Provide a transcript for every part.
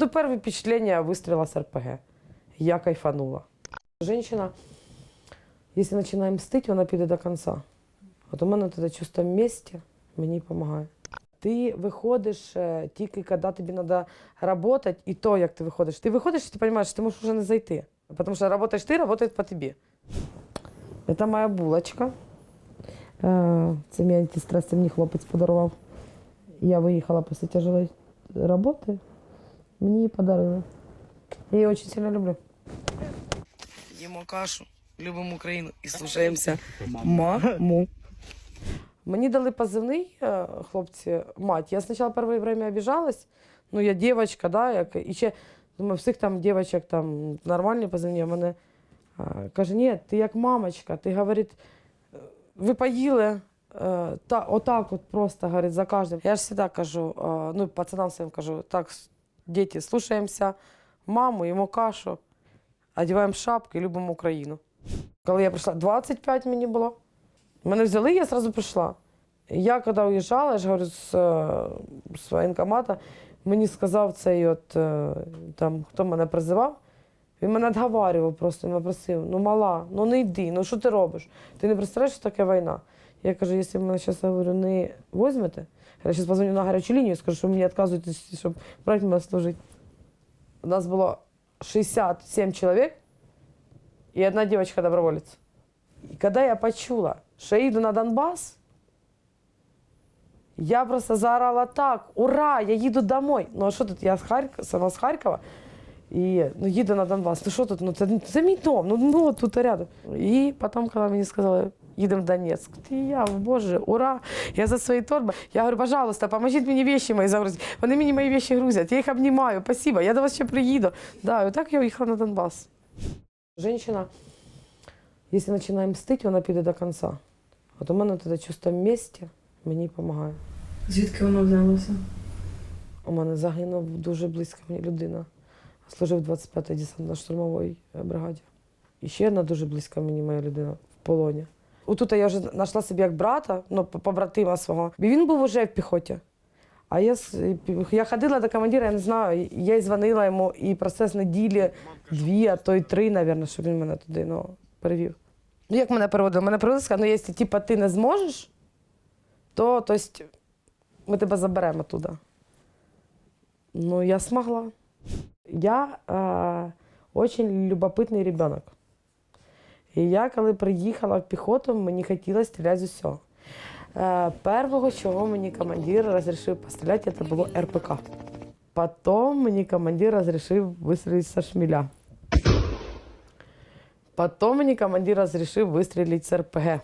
Ну, первое впечатление выстрела с РПГ. Я кайфанула. Женщина, если починає мстить, вона піде до кінця. От у мене тоді чувство місті мені допомагає. Ти виходиш е, тільки коли тобі треба працювати, і то, як ти виходиш. Ти виходиш і ти розумієш, що ти можеш вже не зайти. Тому що працюєш ти, працюють по тобі. Це моя булочка. Е, Це мій антистрес, це мені хлопець подарував. Я виїхала після тяжелої роботи. Мені її подарили. Я її дуже сильно люблю. Їмо кашу, любимо Україну і слушаємося маму. Мені дали позивний е, хлопці мать. Я спочатку перше время обіжалась. Ну, я дівчинка, да, як, і ще думаю, всіх там дівчаток там нормальні позивні. А мене е, каже, ні, ти як мамочка, ти говорить, е, ви поїли. Та, отак от просто, говорить, за кожним. Я ж завжди кажу, ну, пацанам своїм кажу, так, діти, слушаємося маму, їмо кашу, одягаємо шапки і любимо Україну. Коли я прийшла, 25 мені було. Мене взяли, я одразу прийшла. Я коли уїжджала, я ж говорю, з, з воєнкомата, мені сказав цей от, е, там, хто мене призивав, він мене відговарював просто, він мене просив, ну мала, ну не йди, ну що ти робиш? Ти не представляєш, що таке війна? Я кажу, якщо ви мене зараз говорю, не візьмете, я зараз позвоню на гарячу лінію скажу, що мені відказуєтесь, щоб брати мене служити. У нас було 67 чоловік і одна дівчинка доброволець. І коли я почула, що я їду на Донбас, я просто заорала так: ура! Я їду домой. Ну а що тут? Я з Харкова, сама з Харкова. І ну, їду на Донбас. Ну що тут? Ну це, це мій дом, ну, ну тут рядом. І потім, коли мені сказали, їдемо в Донецьк, і я, боже, ура! Я за свої торби. Я говорю, пожалуйста, поможіть мені вещи мої загрузити. Вони мені мої вещи грузять, я їх обнімаю, спасибо, я до вас ще приїду. Да, і отак я уїхала на Донбас. Женщина, якщо починає мстити, вона піде до кінця. От у мене тоді чувство місті мені допомагає. Звідки воно взялося? У мене загинув дуже близька мені людина. Служив 25-й десантно-штурмовій е, бригаді. І ще одна дуже близька мені моя людина в полоні. Отут я вже знайшла собі як брата, ну, побратима свого. І він був вже в піхоті. А я, я ходила до командира, я не знаю, я й дзвонила йому, і процес неділі дві, а то й три, мабуть, щоб він мене туди ну, перевів. Ну, як мене переводили? Мене переводили, сказали, ну, якщо типу, ти не зможеш, то, то ми тебе заберемо туди. Ну, я смогла. Я э, любопитний ребенок. І я, коли приїхала в піхоту, мені хотілося стріляти з усього. Е, першого, чого мені командир розрішив постріляти, це було РПК. Потім мені командир розрішив вистрілити зі шміля. Потім мені командир розрішив вистрілити з РПГ.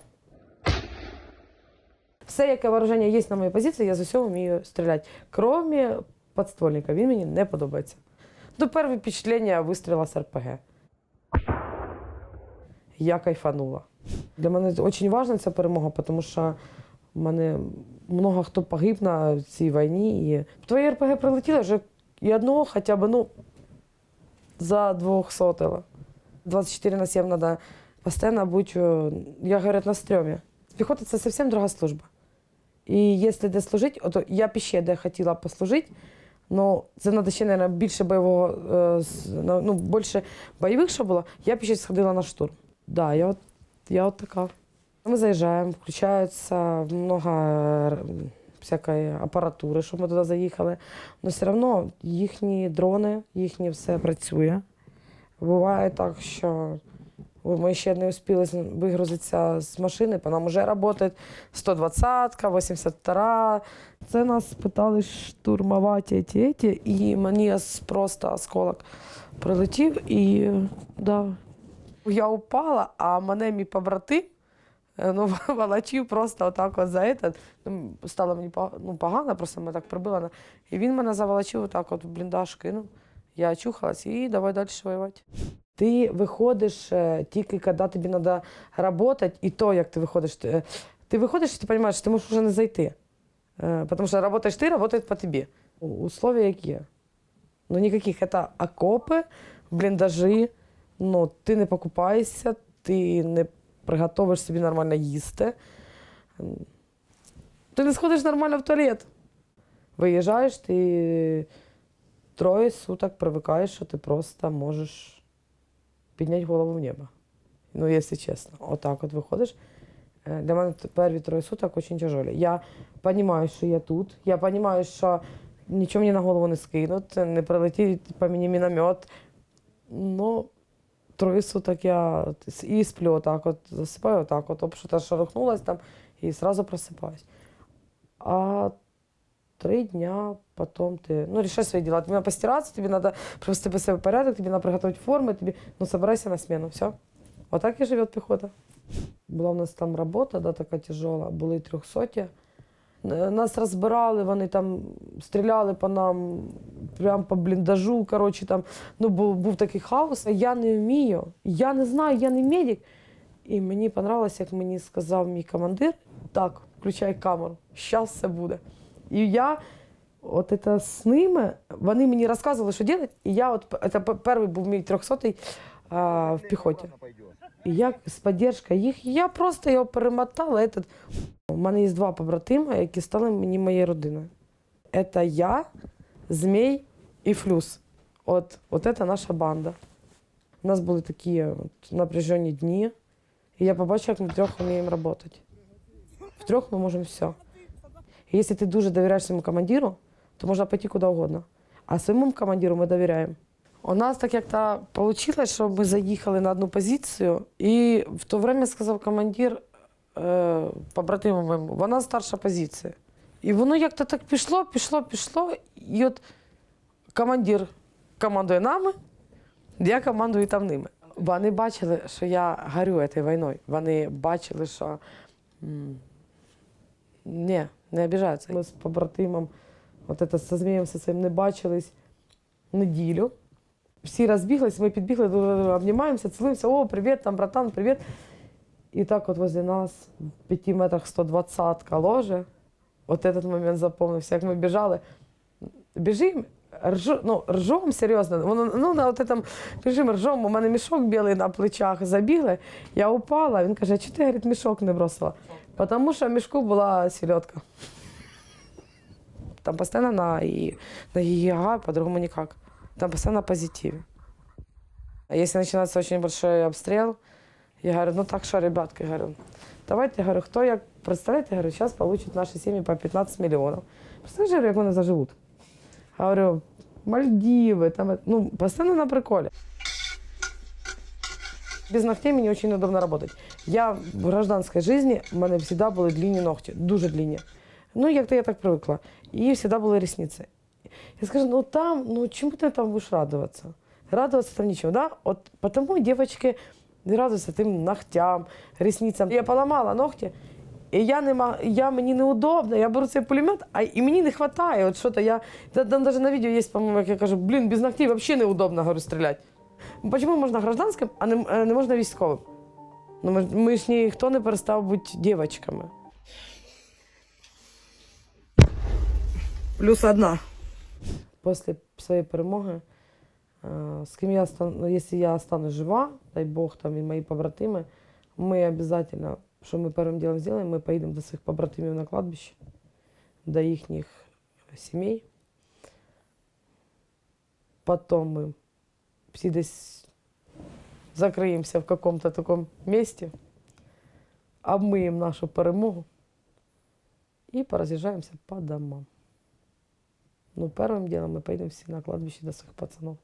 Все, яке вооруження є на моїй позиції, я з усього вмію стріляти. Крім подствольника, він мені не подобається. Ну, перше впечатлення вистріла з РПГ. Я кайфанула. Для мене дуже важлива ця перемога, тому що в мене много хто погиб на цій війні. І твої РПГ прилетіли вже і одного хоча б ну, за двох сотила. 24 на 7 треба постійно бути, е, як говорять, на стрьомі. Піхота це зовсім друга служба. І якщо де служити, ото я б ще де хотіла послужити, Ну, це треба ще, мабуть, більше бойового, е, ну, більше бойових, що було, я б ще сходила на штурм. Да, я от, я от така. Ми заїжджаємо, включається много е, всякої апаратури, щоб ми туди заїхали. Але все одно їхні дрони, їхнє все працює. Буває так, що ми ще не успіли вигрузитися з машини, по нам вже працює 120-ка, 82 Це нас питали штурмувати ті, ті, і мені просто осколок прилетів і да. Я упала, а мене мій побратим е, ну, волочив просто отак от за этот. Ну, Стало мені ну, погано, просто мене так прибило. І він мене заволочив отак от в бліндаж кинув. Я очухалась і давай далі воювати. Ти виходиш е, тільки коли тобі треба працювати, і то, як ти виходиш. Ти, ти виходиш, і ти розумієш, що ти можеш вже не зайти. Е, Тому що працюєш ти, працюють по тобі. Условия які? Ну, ніяких. Це окопи, бліндажі, ну, ти не покупаєшся, ти не приготовиш собі нормально їсти. Ти не сходиш нормально в туалет. Виїжджаєш, ти троє суток привикаєш, що ти просто можеш підняти голову в небо. Ну, якщо чесно. Отак от виходиш. Е, Для мене перші троє суток дуже тяжелі. Я розумію, що я тут. Я розумію, що нічого мені на голову не скинуть, не прилетить по мені міномет. Ну, троє суток я і сплю отак, от засипаю отак, от, що-то шарахнулась там і одразу просипаюсь. А три дня потом ты, ну, решай свои дела. Тебе надо постираться, тебе надо привести по себе в порядок, тебе надо приготовить формы, тебе, ну, собирайся на смену, все. Вот так и живет пехота. Була у нас там робота, да, така тяжела, були трьохсоті. Е, Нас розбирали, вони там стріляли по нам, прямо по бліндажу. Коротше, там, ну, був, був такий хаос. Я не вмію, я не знаю, я не медик. І мені понравилось, як мені сказав мій командир, так, включай камеру, зараз все буде. І я от це з ними, вони мені розказували, що робити, і я от, це перший був мій трьохсотий в піхоті. І я з підтримкою їх, я просто його перемотала. Этот. У мене є два побратима, які стали мені моєю родиною. Це я, Змій і Флюс. От, от це наша банда. У нас були такі от, напряжені дні, і я побачила, як ми трьох вміємо працювати. Втрьох ми можемо все. І якщо ти дуже довіряєш своєму командиру, то можна пойти куди угодно. А своєму командиру ми довіряємо. У нас так як-то вийшло, що ми заїхали на одну позицію, і в то время сказав командир е, вона старша позиція. І воно як-то так пішло, пішло, пішло. І от командир командує нами, я командую там ними. Вони бачили, що я горю цією війною. Вони бачили, що ні, не обіжаються. Ми з побратимом, от це, зі Змієм своїм не бачились неділю. Всі розбіглись, ми підбігли, обнімаємося, цілуємося, о, привіт, там, братан, привіт. І так от возле нас в 5 метрах 120 ложе. От этот момент запомнився, як ми біжали. Біжимо, ржу, ну, ржом серйозно. Воно, ну, на от этом біжимо, ржом, у мене мішок білий на плечах забігли. Я упала, він каже, чого ти говорить, мішок не бросила? Тому що в мішку була селедка. Там постійно на, и, на ЕГА, по-другому никак. Там позитиве. А Если начинается очень большой обстрел, я говорю, ну так что, ребятки, говорю, давайте, говорю, кто як, представляете, говорю, сейчас получит наши семьи по 15 миллионов. Представляешь, говорю, як вони заживут? Говорю, Мальдивы, там, ну, постоянно на приколе. Без ногтей мені очень удобно работать. Я в гражданской жизни, у мене всегда були длинні ногті, дуже длинні. Ну, як-то я так привикла. І всегда були ресниці. Я скажу, ну там, ну чему ты там будешь радоваться? Радоваться там ничего, да? Вот потому девочки не радуються тим ногтям, ресницям. Я поламала ногті, і я не мог, я, мені неудобно, я беру цей пулемет, а і мені не вистачає. От що-то я, там даже на відео є, по-моєму, як я кажу, блін, без ногтей взагалі неудобно, говорю, стріляти. Чому можна гражданським, а не, е, не можна військовим? Ну, ми, ми ж ніхто не перестав бути дівчатками. Плюс одна. Після своєї перемоги, е, з ким я стану, якщо я стану жива, дай Бог, там і мої побратими, ми обов'язково, що ми першим ділом зробимо, ми поїдемо до своїх побратимів на кладбище, до їхніх сімей. Потім ми всі десь закриємося в якомусь такому місці, обмиємо нашу перемогу і пороз'їжджаємося по домам. Ну, первым делом мы поедем все на кладбище до своих пацанов.